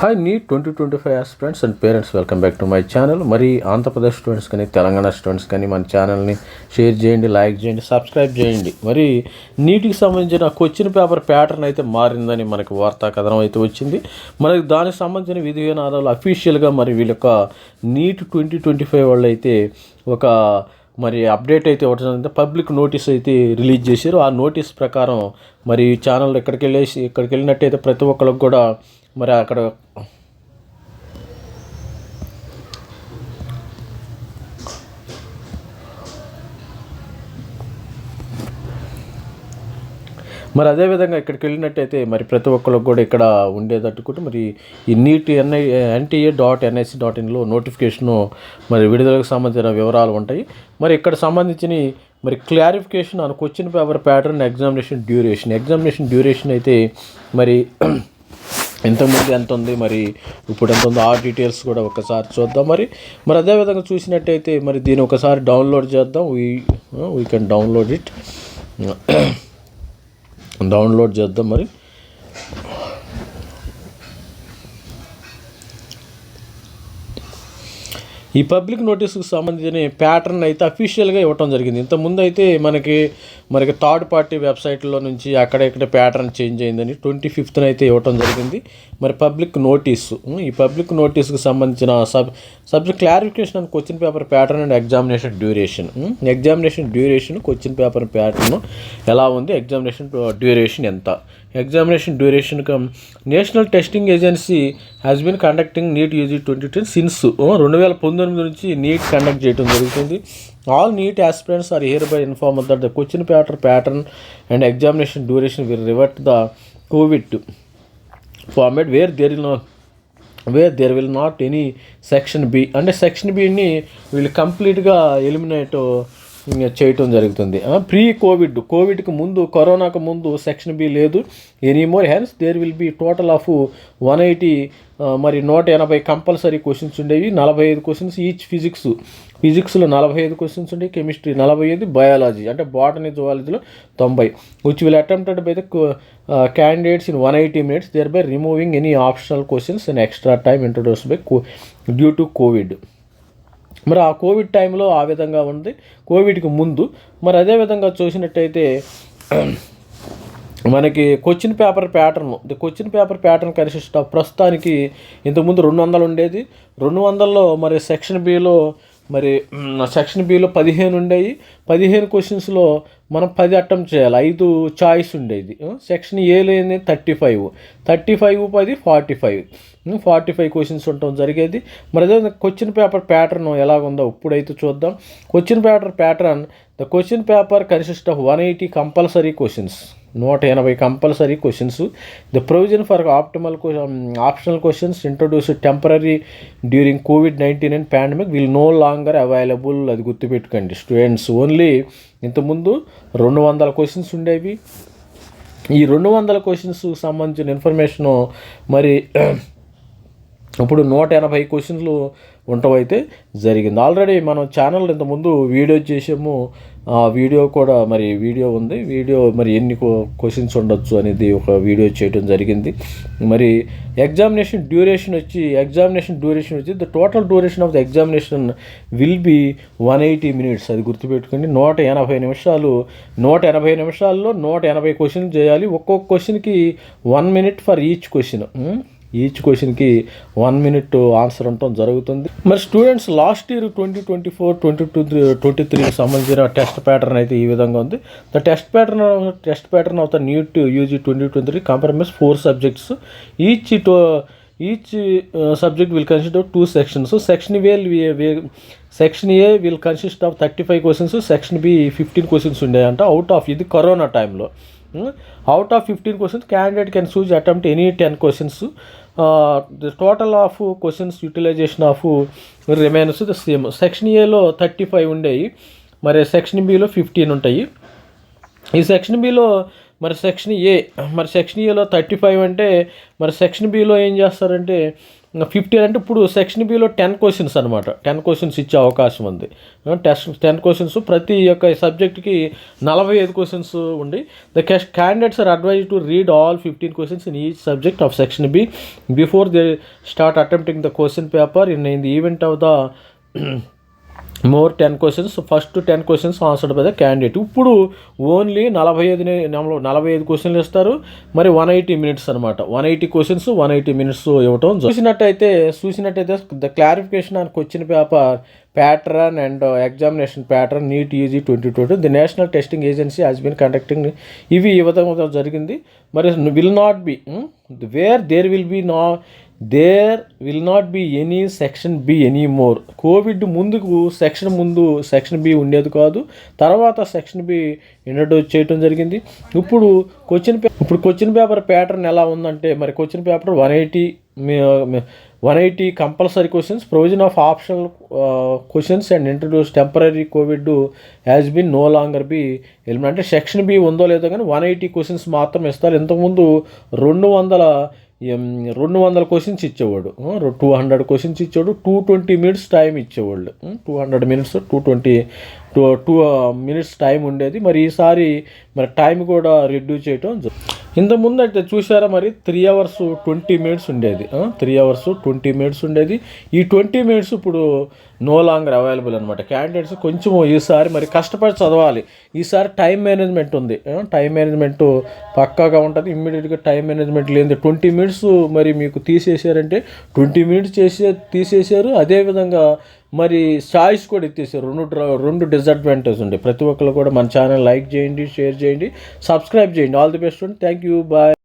Hi NEET twenty twenty five students and parents welcome back to my channel మరి Andhra Pradesh students కానీ Telangana students కానీ మన ఛానల్ని షేర్ చేయండి లైక్ చేయండి సబ్స్క్రైబ్ చేయండి. మరి నీటికి సంబంధించిన క్వశ్చన్ పేపర్ ప్యాటర్న్ అయితే మారిందని మనకి వార్తా కథనం అయితే వచ్చింది. మనకి దానికి సంబంధించిన విధి విధానాలు అఫీషియల్గా మరి వీళ్ళ యొక్క నీట్ ట్వంటీ ట్వంటీ ఫైవ్ వాళ్ళు అయితే ఒక మరి అప్డేట్ అయితే ఇవ్వడం పబ్లిక్ నోటీస్ అయితే రిలీజ్ చేశారు. ఆ నోటీస్ ప్రకారం మరి ఛానల్ ఎక్కడికి వెళ్ళేసి ఇక్కడికి వెళ్ళినట్టయితే ప్రతి ఒక్కరికి కూడా మరి అక్కడ మరి అదేవిధంగా ఇక్కడికి వెళ్ళినట్టయితే మరి ప్రతి ఒక్కరికి కూడా ఇక్కడ ఉండేటట్టు మరి ఈ NEET N I NTA dot NIC dot ఇన్లో notification మరి విడుదలకు సంబంధించిన వివరాలు ఉంటాయి. మరి ఇక్కడ సంబంధించిన మరి clarification on question paper pattern examination duration. Examination duration అయితే మరి ఇంతకుముందు ఎంత ఉంది మరి ఇప్పుడు ఎంత ఉందో ఆ డీటెయిల్స్ కూడా ఒకసారి చూద్దాం. మరి మరి అదేవిధంగా చూసినట్టయితే మరి దీన్ని ఒకసారి డౌన్లోడ్ చేద్దాం. We we can download it download చేద్దాం మరి. ఈ పబ్లిక్ నోటీస్కి సంబంధించిన ప్యాటర్న్ అయితే అఫీషియల్గా ఇవ్వటం జరిగింది. ఇంతకుముందు అయితే మనకి మనకి థర్డ్ పార్టీ వెబ్సైట్లో నుంచి అక్కడ ఇక్కడ ప్యాటర్న్ చేంజ్ అయిందని ట్వంటీ ఫిఫ్త్న అయితే ఇవ్వటం జరిగింది. మరి పబ్లిక్ నోటీసు ఈ పబ్లిక్ నోటీస్కి సంబంధించిన sub subject clarification and question paper pattern and examination duration examination duration question paper pattern ఎలా ఉంది ఎగ్జామినేషన్ డ్యూరేషన్ ఎంత? Examination duration national testing agency has been conducting NEET UG twenty ten since రెండు వేల పంతొమ్మిది నుంచి NEET conduct చేయడం జరుగుతుంది. All NEET aspirants are hereby inform that the question paper pattern and examination duration will revert the COVID format where there ill where there will not any section B అంటే section బిని వీళ్ళు కంప్లీట్గా eliminate చేయటం జరుగుతుంది. Pre Covid కోవిడ్కి ముందు కరోనాకు ముందు section B లేదు. Anymore hence there will be total of one eighty మరి నూట ఎనభై కంపల్సరీ క్వశ్చన్స్ ఉండేవి. నలభై ఐదు క్వశ్చన్స్ ఈచ్ ఫిజిక్స్ ఫిజిక్స్లో నలభై ఐదు క్వశ్చన్స్ ఉండేవి కెమిస్ట్రీ నలభై ఐదు బయాలజీ అంటే బాటనీ జువాలజీలో తొంభై. Which will attempted by the candidates in one eighty minutes thereby removing any optional questions and extra time introduce by due to Covid మరి ఆ కోవిడ్ టైంలో ఆ విధంగా ఉంది. కోవిడ్కి ముందు మరి అదేవిధంగా చూసినట్టయితే మనకి question paper pattern the question paper pattern consist of ప్రస్తుతానికి ఇంతకుముందు రెండు వందలు ఉండేది. రెండు వందల్లో మరి సెక్షన్ బిలో మరి సెక్షన్ బిలో పదిహేను ఉండేవి పదిహేను క్వశ్చన్స్లో మనం పది అటెంప్ట్ చేయాలి. ఐదు చాయిస్ ఉండేది. సెక్షన్ ఏలో ఏంది? Thirty five. థర్టీ ఫైవ్ పది forty five. Forty five questions ఉండటం జరిగేది. మరి అదే క్వశ్చన్ పేపర్ ప్యాటర్న్ ఎలాగుందో ఇప్పుడైతే చూద్దాం. Question paper pattern the question paper consist of one eighty compulsory questions నూట ఎనభై compulsory questions the provision for optimal optional questions introduce temporary during Covid nineteen and pandemic will no longer available అది గుర్తుపెట్టుకోండి. Students only ఇంతకుముందు రెండు వందల questions ఉండేవి. ఈ రెండు వందల క్వశ్చన్స్ సంబంధించిన ఇన్ఫర్మేషను మరి ఇప్పుడు నూట ఎనభై క్వశ్చన్లు ఉండవైతే జరిగింది. ఆల్రెడీ మనం ఛానల్ ఇంతకుముందు వీడియో చేసాము. ఆ వీడియో కూడా మరి వీడియో ఉంది. వీడియో మరి ఎన్ని క్వశ్చన్స్ ఉండొచ్చు అనేది ఒక వీడియో చేయడం జరిగింది. మరి ఎగ్జామినేషన్ డ్యూరేషన్ వచ్చి ఎగ్జామినేషన్ డ్యూరేషన్ వచ్చి the total duration of the examination will be one eighty minutes అది గుర్తుపెట్టుకోండి. నూట ఎనభై నిమిషాలు నూట ఎనభై నిమిషాల్లో నూట ఎనభై క్వశ్చన్లు చేయాలి. ఒక్కొక్క క్వశ్చన్కి one minute for each question each క్వశ్చన్కి వన్ మినిట్ ఆన్సర్ ఉండటం జరుగుతుంది. మరి students last year twenty twenty four twenty two twenty త్రీకి సంబంధించిన టెస్ట్ ప్యాటర్న్ అయితే ఈ విధంగా ఉంది. The test pattern test pattern of the NEET UG twenty twenty three compromise four subjects. Each to each subject will consider two sections. Section well section A will consist of thirty five questions. Section B fifteen questions ఉండేయంట. Out of ఇది corona టైంలో. Out of fifteen questions candidate can choose attempt any ten questions the total of questions utilization of remains the same section ఏలో thirty five ఉండేవి మరి section బిలో fifteen ఉంటాయి ఈ section బిలో మరి సెక్షన్ ఏ మరి సెక్షన్ ఏలో థర్టీ ఫైవ్ అంటే మరి సెక్షన్ బిలో ఏం చేస్తారంటే ఫిఫ్టీ అంటే ఇప్పుడు సెక్షన్ బిలో టెన్ క్వశ్చన్స్ అనమాట టెన్ క్వశ్చన్స్ ఇచ్చే అవకాశం ఉంది. టెస్ట్ టెన్ క్వశ్చన్స్ ప్రతి ఒక్క సబ్జెక్ట్కి నలభై ఐదు క్వశ్చన్స్ ఉండి the candidates are advise to read all fifteen questions in each subject of section B before they start attempting the question paper in in the event of the more ten questions first ten questions answered by the candidate ఇప్పుడు only నలభై ఐదు నలభై ఐదు క్వశ్చన్లు ఇస్తారు. మరి one eighty minutes అనమాట one eighty questions one eighty minutes ఇవ్వటం చూసినట్టయితే చూసినట్టయితే the clarification on question paper pattern and examination pattern NEET UG twenty twenty the national testing agency has been conducting ఇవి ఈ విధంగా జరిగింది. మరి will not be where there will be no there will not be any section B any more Covid ముందుకు section ముందు section B ఉండేది కాదు. తర్వాత సెక్షన్ బి ఇంట్రడ్యూస్ చేయడం జరిగింది. ఇప్పుడు క్వశ్చన్ పేపర్ ఇప్పుడు క్వశ్చన్ పేపర్ ప్యాటర్న్ ఎలా ఉందంటే మరి question paper one eighty one eighty compulsory questions provision of optional questions and introduce temporary Covid has been no longer be element అంటే సెక్షన్ బి ఉందో లేదో కానీ వన్ ఎయిటీ క్వశ్చన్స్ మాత్రం ఇస్తారు. ఇంతకుముందు రెండు వందల రెండు వందల క్వశ్చన్స్ ఇచ్చేవాడు. టూ హండ్రెడ్ క్వశ్చన్స్ ఇచ్చేవాడు. టూ ట్వంటీ మినిట్స్ టైం ఇచ్చేవాళ్ళు. Two hundred minutes two twenty two two minutes time ఉండేది. మరి ఈసారి మరి టైం కూడా రిడ్యూస్ చేయటం ఇంతకుముందు అయితే చూసారా మరి? త్రీ అవర్స్ ట్వంటీ మినిట్స్ ఉండేది. త్రీ అవర్స్ ట్వంటీ మినిట్స్ ఉండేది. ఈ ట్వంటీ మినిట్స్ ఇప్పుడు నో లాంగర్ అవైలబుల్ అనమాట క్యాండిడేట్స్ కొంచెం ఈసారి మరి కష్టపడి చదవాలి. ఈసారి టైం మేనేజ్మెంట్ ఉంది. టైం మేనేజ్మెంట్ పక్కాగా ఉంటుంది. ఇమ్మీడియట్గా టైం మేనేజ్మెంట్ లేని ట్వంటీ మినిట్స్ మరి మీకు తీసేసారంటే ట్వంటీ మినిట్స్ చేసే తీసేశారు. అదేవిధంగా మరి చాయిస్ కూడా ఇచ్చేసారు రెండు రెండు డిసడ్వాంటేజ్ ఉండే. ప్రతి ఒక్కరు కూడా మన ఛానల్ లైక్ చేయండి షేర్ చేయండి సబ్స్క్రైబ్ చేయండి. All the best thank you bye